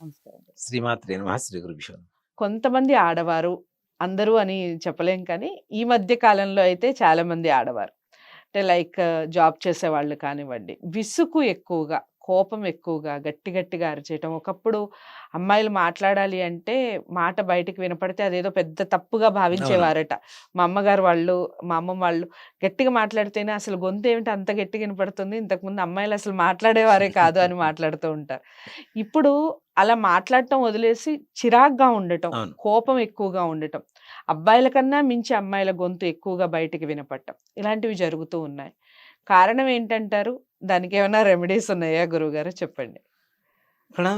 నమస్కారం శ్రీమాత్రే నమ శ్రీ గురుభ్యో. కొంతమంది ఆడవారు అందరూ అని చెప్పలేం కానీ ఈ మధ్య కాలంలో అయితే చాలా మంది ఆడవారు అంటే లైక్ జాబ్ చేసే వాళ్ళు కానివ్వండి విసుగు ఎక్కువగా కోపం ఎక్కువగా గట్టి గట్టిగా అరిచేయటం. ఒకప్పుడు అమ్మాయిలు మాట్లాడాలి అంటే మాట బయటికి వినపడితే అదేదో పెద్ద తప్పుగా భావించేవారట. మా అమ్మగారు వాళ్ళు మా అమ్మమ్మ వాళ్ళు గట్టిగా మాట్లాడితేనే అసలు గొంతు ఏమిటి అంత గట్టిగా వినపడుతుంది? ఇంతకుముందు అమ్మాయిలు అసలు మాట్లాడేవారే కాదు అని మాట్లాడుతూ ఉంటారు. ఇప్పుడు అలా మాట్లాడటం వదిలేసి చిరాగ్గా ఉండటం కోపం ఎక్కువగా ఉండటం అబ్బాయిల కన్నా మించి అమ్మాయిల గొంతు ఎక్కువగా బయటికి వినపడటం ఇలాంటివి జరుగుతూ ఉన్నాయి. కారణం ఏంటంటారు? దానికి ఏమైనా రెమెడీస్ ఉన్నాయా గురువుగారు? చెప్పండి. ఇక్కడ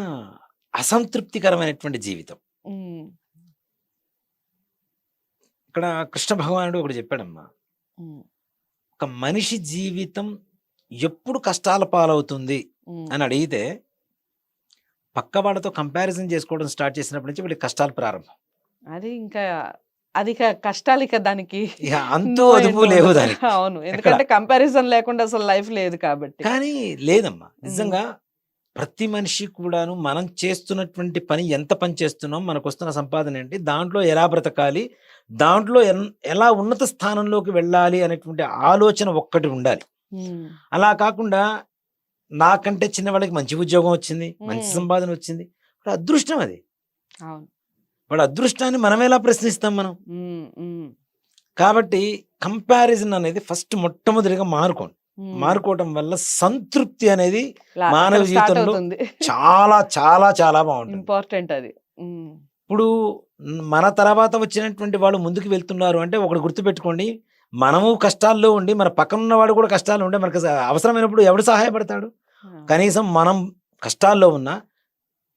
అసంతృప్తికరమైనటువంటి జీవితం. ఇక్కడ కృష్ణ భగవానుడు ఒకటి చెప్పాడమ్మా. ఒక మనిషి జీవితం ఎప్పుడు కష్టాల పాలవుతుంది అని అడిగితే పక్క వాళ్ళతో కంపారిజన్ చేసుకోవడం స్టార్ట్ చేసినప్పటి నుంచి వీళ్ళకి కష్టాలు ప్రారంభం. అది ఇంకా అది కష్టాలు ఇక దానికి అంతు అదుపు లేవు. దానికి. అవును. ఎందుకంటే కంపారిజన్ లేకుండా అసలు లైఫ్ లేదు కాబట్టి. కానీ లేదమ్మా. నిజంగా ప్రతి మనిషి కూడాను మనం చేస్తున్నటువంటి పని ఎంత పని చేస్తున్నాం మనకు వస్తున్న సంపాదన ఏంటి? దాంట్లో ఎలా బ్రతకాలి? దాంట్లో ఎలా ఉన్నత స్థానంలోకి వెళ్ళాలి అనేటువంటి ఆలోచన ఒక్కటి ఉండాలి. అలా కాకుండా నాకంటే చిన్న వాళ్ళకి మంచి ఉద్యోగం వచ్చింది మంచి. సంపాదన వచ్చింది. అదృష్టం అది. అవును. వాడు అదృష్టాన్ని మనం ఎలా ప్రశ్నిస్తాం మనం. కాబట్టి కంపారిజన్ అనేది ఫస్ట్ మొట్టమొదటిగా మారుకోండి. మారుకోవటం వల్ల సంతృప్తి అనేది మానవ జీవితంలో చాలా చాలా చాలా బాగుంటుంది. ఇంపార్టెంట్ అది. ఇప్పుడు మన తర్వాత వచ్చినటువంటి వాళ్ళు ముందుకు వెళ్తున్నారు అంటే ఒకటి గుర్తుపెట్టుకోండి. మనము కష్టాల్లో ఉండి మన పక్కన ఉన్నవాడు కూడా కష్టాల్లో ఉంటే మనకు అవసరమైనప్పుడు ఎవడు సహాయపడతాడు? కనీసం మనం కష్టాల్లో ఉన్నా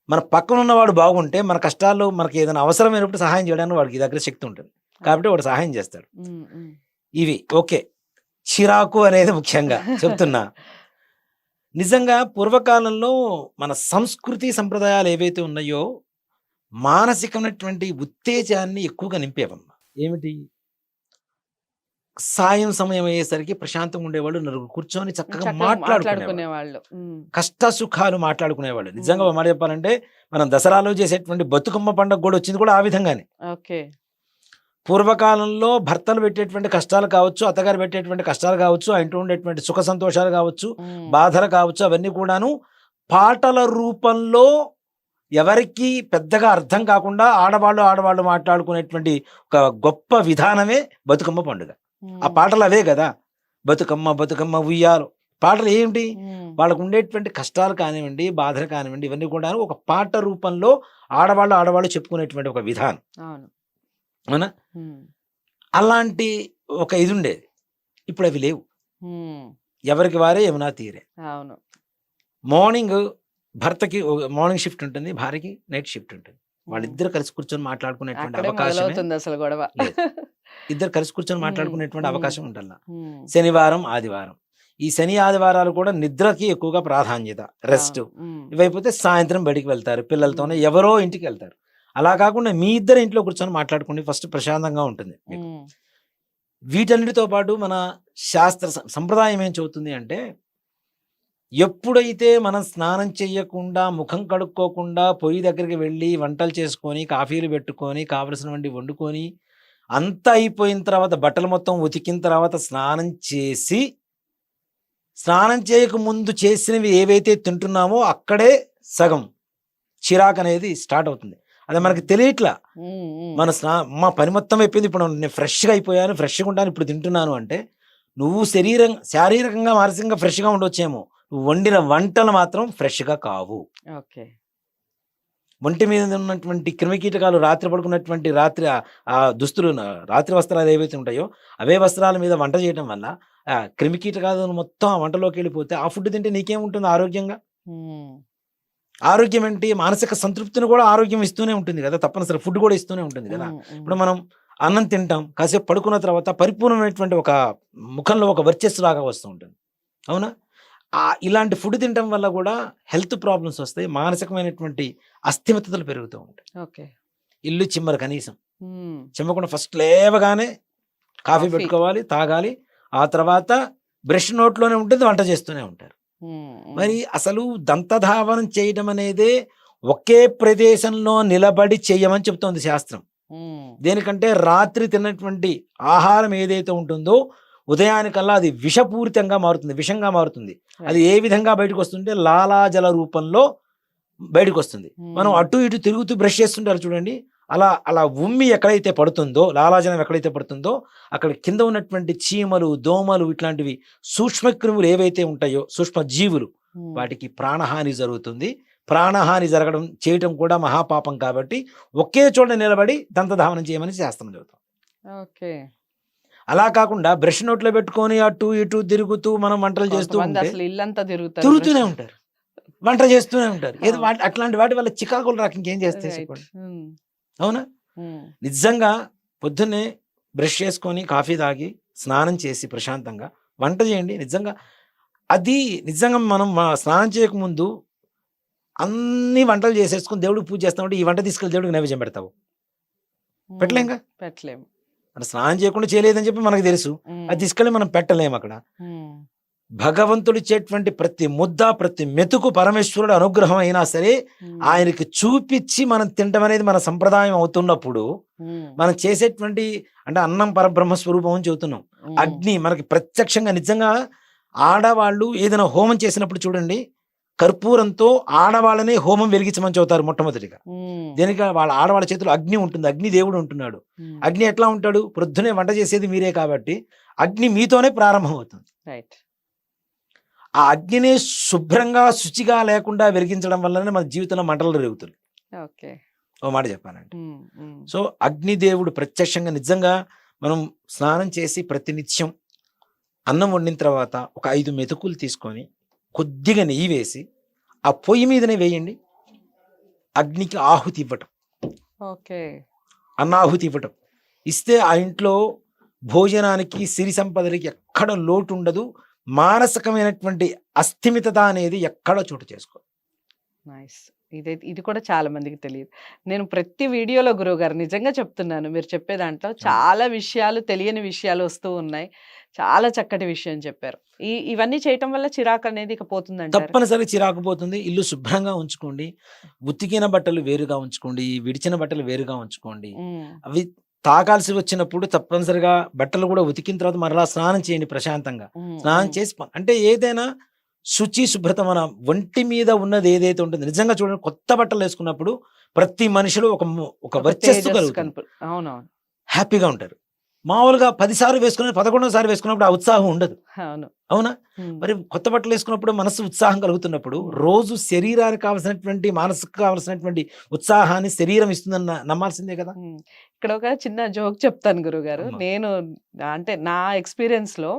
మన పక్కన ఉన్నవాడు బాగుంటే మన కష్టాల్లో మనకి ఏదైనా అవసరమైనప్పుడు సహాయం చేయడానికి వాడికి దగ్గర శక్తి ఉంటుంది. కాబట్టి వాడు సహాయం చేస్తాడు. ఇవి ఓకే. చిరాకు అనేది ముఖ్యంగా చెప్తున్నా. నిజంగా పూర్వకాలంలో మన సంస్కృతి సంప్రదాయాలు ఏవైతే ఉన్నాయో మానసికమైనటువంటి ఉత్తేజాన్ని ఎక్కువగా నింపేవమ్మా. ఏమిటి? సాయం సమయం అయ్యేసరికి ప్రశాంతంగా ఉండేవాళ్ళు నలుగురు కూర్చొని చక్కగా చక్కగా మాట్లాడుకునే మాట్లాడుకునే వాళ్ళు ఉమ్, కష్ట సుఖాలు మాట్లాడుకునేవాళ్ళు నిజంగా మాట చెప్పాలంటే మనం దసరాలో చేసేటువంటి బతుకమ్మ పండుగ కూడా వచ్చింది కూడా ఆ విధంగానే. ఓకే. పూర్వకాలంలో భర్తలు పెట్టేటువంటి కష్టాలు కావచ్చు అత్తగారు పెట్టేటువంటి కష్టాలు కావచ్చు ఆ ఇంట్లో ఉండేటువంటి సుఖ సంతోషాలు కావచ్చు బాధలు కావచ్చు అవన్నీ కూడాను పాటల రూపంలో ఎవరికి పెద్దగా అర్థం కాకుండా ఆడవాళ్ళు ఆడవాళ్ళు మాట్లాడుకునేటువంటి ఒక గొప్ప విధానమే బతుకమ్మ పండుగ. ఆ పాటలు అవే కదా. బతుకమ్మ బతుకమ్మ ఉయ్యాలు. పాటలు ఏమిటి? వాళ్ళకు ఉండేటువంటి కష్టాలు కానివ్వండి బాధలు కానివ్వండి ఇవన్నీ కూడా ఒక పాట రూపంలో ఆడవాళ్ళు ఆడవాళ్ళు చెప్పుకునేటువంటి ఒక విధానం. అవును. అలాంటి ఒక ఇది ఉండేది. ఇప్పుడు అవి లేవు. ఎవరికి వారే యమునా తీరే. అవును. మార్నింగ్ భర్తకి మార్నింగ్ షిఫ్ట్ ఉంటుంది భార్యకి నైట్ షిఫ్ట్ ఉంటుంది. వాళ్ళిద్దరు కలిసి కూర్చొని మాట్లాడుకునేటువంటి అవకాశం అసలు గొడవ. ఇద్దరు కలిసి కూర్చొని మాట్లాడుకునేటువంటి. అవకాశం ఉండాలి ఉమ్, శనివారం ఆదివారం. ఈ శని ఆదివారాలు కూడా నిద్రకి ఎక్కువగా ప్రాధాన్యత రెస్ట్. ఇవైపోతే సాయంత్రం బయటికి వెళ్తారు పిల్లలతోనే ఎవరో ఇంటికి వెళ్తారు. అలా కాకుండా మీ ఇద్దరు ఇంట్లో కూర్చొని మాట్లాడుకుంటే ఫస్ట్ ప్రశాంతంగా ఉంటుంది వీటన్నిటితో పాటు మన శాస్త్ర సంప్రదాయం ఏం చెబుతుంది అంటే ఎప్పుడైతే మనం స్నానం చేయకుండా ముఖం కడుక్కోకుండా పొయ్యి దగ్గరికి వెళ్ళి వంటలు చేసుకొని కాఫీలు పెట్టుకొని కావలసినవంటి వండుకొని అంతా అయిపోయిన తర్వాత బట్టలు మొత్తం ఉతికిన తర్వాత స్నానం చేసి స్నానం చేయక ముందు చేసినవి ఏవైతే తింటున్నామో అక్కడే సగం చిరాకు అనేది స్టార్ట్ అవుతుంది. అది మనకి తెలియట్లా. మన స్నా మా పని మొత్తం అయిపోయింది. ఇప్పుడు నేను ఫ్రెష్గా అయిపోయాను ఫ్రెష్గా ఉంటాను ఇప్పుడు తింటున్నాను అంటే నువ్వు శరీరం శారీరకంగా మానసికంగా ఫ్రెష్గా ఉండొచ్చేమో. నువ్వు వండిన వంటలు మాత్రం ఫ్రెష్గా కావు. ఓకే. ఒంటి మీద ఉన్నటువంటి క్రిమికీటకాలు రాత్రి పడుకున్నటువంటి రాత్రి ఆ- దుస్తులు రాత్రి వస్త్రాలు ఏవైతే ఉంటాయో అవే వస్త్రాల మీద వంట చేయడం వల్ల క్రిమికీటకాలు మొత్తం ఆ వంటలోకి వెళ్ళిపోతే ఆ ఫుడ్ తింటే నీకేముంటుంది ఆరోగ్యంగా? ఆరోగ్యం ఏంటి మానసిక సంతృప్తిని కూడా ఆరోగ్యం ఇస్తూనే ఉంటుంది కదా తప్పనిసరి ఫుడ్ కూడా ఇస్తూనే ఉంటుంది కదా. ఇప్పుడు మనం అన్నం తింటాం కాసేపు పడుకున్న తర్వాత పరిపూర్ణమైనటువంటి ఒక ముఖంలో ఒక వర్చస్సు లాగా వస్తూ ఉంటుంది. అవునా? ఇలాంటి ఫుడ్ తినడం వల్ల కూడా హెల్త్ ప్రాబ్లమ్స్ వస్తాయి మానసికమైనటువంటి అస్థిమతలు పెరుగుతూ ఉంటాయి. ఓకే. ఇల్లు చిమ్మరు కనీసం. చిమ్మకుండా ఫస్ట్ లేవగానే కాఫీ. పెట్టుకోవాలి తాగాలి. ఆ తర్వాత బ్రష్ నోట్లోనే ఉంటుంది వంట చేస్తూనే ఉంటారు. మరి అసలు దంతధావనం చేయడం అనేదే ఒకే ప్రదేశంలో నిలబడి చెయ్యమని చెప్తోంది శాస్త్రం. దేనికంటే రాత్రి తిన్నటువంటి ఆహారం ఏదైతే ఉంటుందో ఉదయానికల్లా అది విషపూరితంగా మారుతుంది విషంగా మారుతుంది. అది ఏ విధంగా బయటకు వస్తుంటే లాలాజల రూపంలో బయటకు వస్తుంది మనం ఉమ్, అటు ఇటు తిరుగుతూ బ్రష్ చేస్తుంటారు చూడండి. అలా అలా ఉమ్మి ఎక్కడైతే పడుతుందో లాలాజలం ఎక్కడైతే పడుతుందో అక్కడ కింద ఉన్నటువంటి చీమలు దోమలు ఇట్లాంటివి సూక్ష్మక్రిములు ఏవైతే ఉంటాయో సూక్ష్మ జీవులు ఉమ్, వాటికి ప్రాణహాని జరుగుతుంది. ప్రాణహాని జరగడం చేయటం కూడా మహాపాపం కాబట్టి ఒకే చోట నిలబడి దంతధావనం చేయమని శాస్త్రం చెబుతాం. ఓకే అలా కాకుండా బ్రష్ నోట్లో పెట్టుకొని అటు ఇటు తిరుగుతూ మనం వంటలు చేస్తూ కొంతమంది ఉంటే అసలు ఇల్లంతా తిరుగుతారు తిరుగుతూనే. ఉంటారు. వంట చేస్తూనే ఉంటారు. ఏదో అట్లాంటి వాటి వల్ల చికాకులు రాక ఇంకేం. చెప్పండి. ఉమ్, అవునా? నిజంగా పొద్దున్నే బ్రష్ చేసుకొని కాఫీ తాగి స్నానం చేసి ప్రశాంతంగా వంట చేయండి. నిజంగా అది నిజంగా మనం స్నానం చేయకముందు అన్ని వంటలు చేసేసుకుని దేవుడికి పూజ చేస్తామంటే ఈ వంట తీసుకెళ్ళి దేవుడికి నైవేద్యం పెడతావు. పెట్టలేంగా పెట్టలేము మనం స్నానం చేయకుండా చేయలేదని చెప్పి మనకు తెలుసు. అది తీసుకెళ్ళి మనం పెట్టలేము అక్కడ. భగవంతుడు ఇచ్చేటువంటి ప్రతి ముద్ద ప్రతి మెతుకు పరమేశ్వరుడు అనుగ్రహం అయినా సరే ఆయనకి చూపించి మనం తినడం అనేది మన సంప్రదాయం అవుతున్నప్పుడు మనం చేసేటువంటి అంటే అన్నం పరబ్రహ్మ స్వరూపం అని చెబుతున్నాం. అగ్ని మనకి ప్రత్యక్షంగా నిజంగా ఆడవాళ్ళు ఏదైనా హోమం చేసినప్పుడు చూడండి కర్పూరంతో ఆడవాళ్ళనే హోమం వెలిగించమని చెబుతారు మొట్టమొదటిగా. దేనికి వాళ్ళ ఆడవాళ్ళ చేతిలో అగ్ని ఉంటుంది. అగ్ని దేవుడు ఉంటున్నాడు. అగ్ని ఎట్లా ఉంటాడు? ప్రొద్దునే వంట చేసేది మీరే కాబట్టి అగ్ని మీతోనే ప్రారంభం అవుతుంది ఆ అగ్నిని శుభ్రంగా శుచిగా లేకుండా వెలిగించడం వల్లనే మన జీవితంలో మంటలు రేగుతుంది ఓ మాట ఉమ్, సో అగ్నిదేవుడు ప్రత్యక్షంగా నిజంగా మనం స్నానం చేసి ప్రతినిత్యం అన్నం వండిన తర్వాత ఒక ఐదు మెతుకులు తీసుకొని కొద్దిగా నెయ్యి వేసి ఆ పొయ్యి మీదనే వేయండి. అగ్నికి ఆహుతి ఇవ్వటం. ఓకే. అన్నాహుతి ఇవ్వటం. ఇస్తే ఆ ఇంట్లో భోజనానికి సిరి సంపదలకి ఎక్కడ లోటు ఉండదు మానసికమైనటువంటి అస్థిమితత అనేది ఎక్కడ చోటు చేసుకో నైస్. ఇదే ఇది కూడా చాలా మందికి తెలియదు. నేను ప్రతి వీడియోలో గురువు గారు నిజంగా చెప్తున్నాను మీరు చెప్పే దాంట్లో చాలా విషయాలు తెలియని విషయాలు వస్తూ ఉన్నాయి. చాలా చక్కటి విషయం చెప్పారు. ఈ ఇవన్నీ చేయటం వల్ల చిరాకు అనేది ఇక పోతుందంటారు. తప్పనిసరి చిరాకు పోతుంది. ఇల్లు శుభ్రంగా ఉంచుకోండి. ఉతికిన బట్టలు వేరుగా ఉంచుకోండి. విడిచిన బట్టలు వేరుగా ఉంచుకోండి. అవి తాకాల్సి వచ్చినప్పుడు తప్పనిసరిగా బట్టలు కూడా ఉతికిన తర్వాత మరలా స్నానం చేయండి ప్రశాంతంగా. స్నానం చేసి అంటే ఏదైనా శుచి శుభ్రత మన ఒంటి మీద ఉన్నది ఏదైతే ఉంటుందో నిజంగా చూడండి కొత్త బట్టలు వేసుకున్నప్పుడు ప్రతి మనిషిలో ఒక ఒక వర్చస్సు కలుగుతుంది. హ్యాపీగా ఉంటారు. మామూలుగా పదిసార్లు వేసుకుని పదకొండోసారి వేసుకున్నప్పుడు ఆ ఉత్సాహం ఉండదు. అవును. మరి కొత్త బట్టలు వేసుకున్నప్పుడు మనసు ఉత్సాహం కలుగుతున్నప్పుడు రోజు శరీరానికి కావలసినటువంటి మనసుకు కావలసినటువంటి ఉత్సాహాన్ని శరీరం ఇస్తుందని న- నమ్మాల్సిందే కదా. ఇక్కడ ఒక చిన్న జోక్ చెప్తాను గురుగారు. నేను అంటే నా ఎక్స్పీరియన్స్లో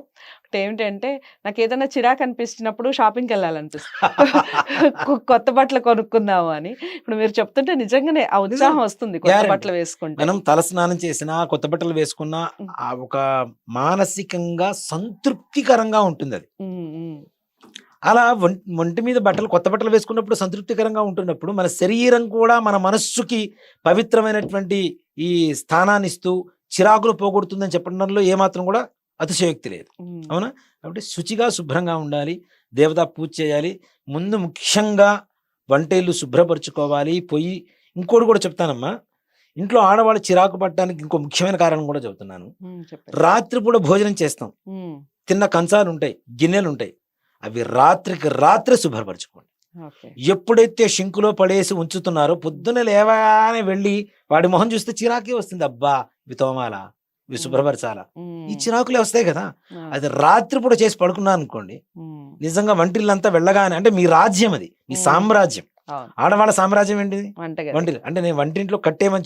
ఏమిటంటే నాకు ఏదైనా చిరాకు అనిపించినప్పుడు షాపింగ్కి వెళ్ళాలనిపిస్తుంది కొత్త బట్టలు కొనుక్కుందాము అని. ఇప్పుడు మీరు చెప్తుంటే నిజంగానే ఆ ఉత్సాహం వస్తుంది కొత్త. బట్టలు వేసుకుంటే. మనం తల స్నానం చేసినా కొత్త బట్టలు వేసుకున్నా ఒక మానసికంగా సంతృప్తికరంగా ఉంటుంది అది అలా ఒంటి మీద బట్టలు కొత్త బట్టలు వేసుకున్నప్పుడు సంతృప్తికరంగా ఉంటున్నప్పుడు మన శరీరం కూడా మన మనస్సుకి పవిత్రమైనటువంటి ఈ స్థానాన్ని ఇస్తూ చిరాకులు పోగొడుతుందని చెప్పడంలో ఏమాత్రం కూడా అతిశయోక్తి లేదు. అవునా? కాబట్టి శుచిగా శుభ్రంగా ఉండాలి. దేవతా పూజ చేయాలి. ముందు ముఖ్యంగా వంటేళ్ళు శుభ్రపరచుకోవాలి. పొయ్యి ఇంకోటి కూడా చెప్తానమ్మా. ఇంట్లో ఆడవాళ్ళు చిరాకు పడటానికి ఇంకో ముఖ్యమైన కారణం కూడా చెబుతున్నాను. చెప్పండి. రాత్రిపూట భోజనం చేస్తాం. తిన్న కంచాలు ఉంటాయి గిన్నెలు ఉంటాయి అవి రాత్రికి రాత్రే శుభ్రపరచుకోండి. ఎప్పుడైతే షింకులో పడేసి ఉంచుతున్నారో పొద్దున లేవగానే వెళ్ళి వాడి మొహం చూస్తే చిరాకే వస్తుంది. అబ్బా! ఇవి తోమాలా? ఇవి శుభ్రపరచాలా? ఉమ్, ఈ చిరాకులే వస్తాయి కదా! అది రాత్రిపూట చేసి పడుకున్నాను అనుకోండి నిజంగా వంటిల్లంతా వెళ్ళగానే అంటే మీ రాజ్యం అది మీ. సామ్రాజ్యం. ఆడవాళ్ళ సామ్రాజ్యం ఏంటిది? వంటిల్ అంటే నేను వంటింట్లో కట్టేయమని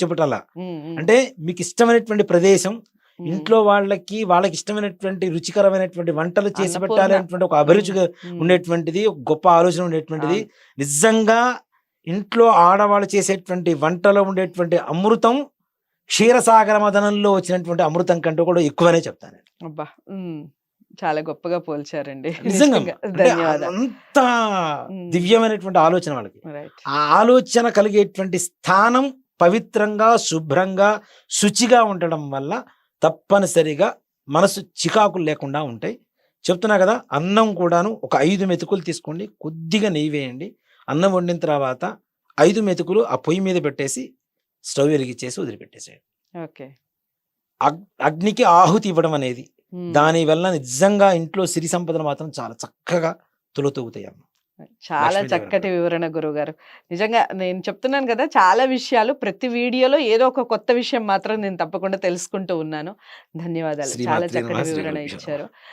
ఉమ్, అంటే మీకు ఇష్టమైనటువంటి ప్రదేశం ఇంట్లో వాళ్ళకి వాళ్ళకి ఇష్టమైనటువంటి రుచికరమైనటువంటి వంటలు చేసి. పెట్టాలి అనేటువంటి ఒక అభిరుచిగా ఉమ్, ఉండేటువంటిది ఒక గొప్ప ఆలోచన ఉండేటువంటిది. నిజంగా ఇంట్లో ఆడవాళ్ళు చేసేటువంటి వంటలో ఉండేటువంటి అమృతం క్షీరసాగర మదనంలో వచ్చినటువంటి అమృతం కంటే కూడా ఎక్కువనే చెప్తాను అబ్బా చాలా గొప్పగా పోల్చారండి. నిజంగా. అంత. దివ్యమైనటువంటి ఆలోచన వాళ్ళకి. ఆ ఆలోచన కలిగేటువంటి స్థానం పవిత్రంగా శుభ్రంగా శుచిగా ఉండడం వల్ల తప్పనిసరిగా మనసు చికాకులు లేకుండా ఉంటాయి చెప్తున్నా కదా అన్నం కూడాను ఒక ఐదు మెతుకులు తీసుకోండి కొద్దిగా నెయ్యి వేయండి అన్నం వండిన తర్వాత ఐదు మెతుకులు ఆ పొయ్యి మీద పెట్టేసి స్టవ్ వెలిగించేసి వదిలిపెట్టేసేయండి ఓకే. అగ్ అగ్నికి ఆహుతి ఇవ్వడం అనేది. దాని వల్ల నిజంగా ఇంట్లో సిరి సంపదలు మాత్రం చాలా చక్కగా తులతూగుతాయమ్మ. చాలా చక్కటి. వివరణ గురువుగారు. నిజంగా నేను చెప్తున్నాను గదా! చాలా విషయాలు ప్రతి వీడియోలో ఏదో ఒక కొత్త విషయం మాత్రం నేను తప్పకుండా తెలుసుకుంటూ ఉన్నాను. ధన్యవాదాలు. చాలా. చక్కటి వివరణ. ఇచ్చారు.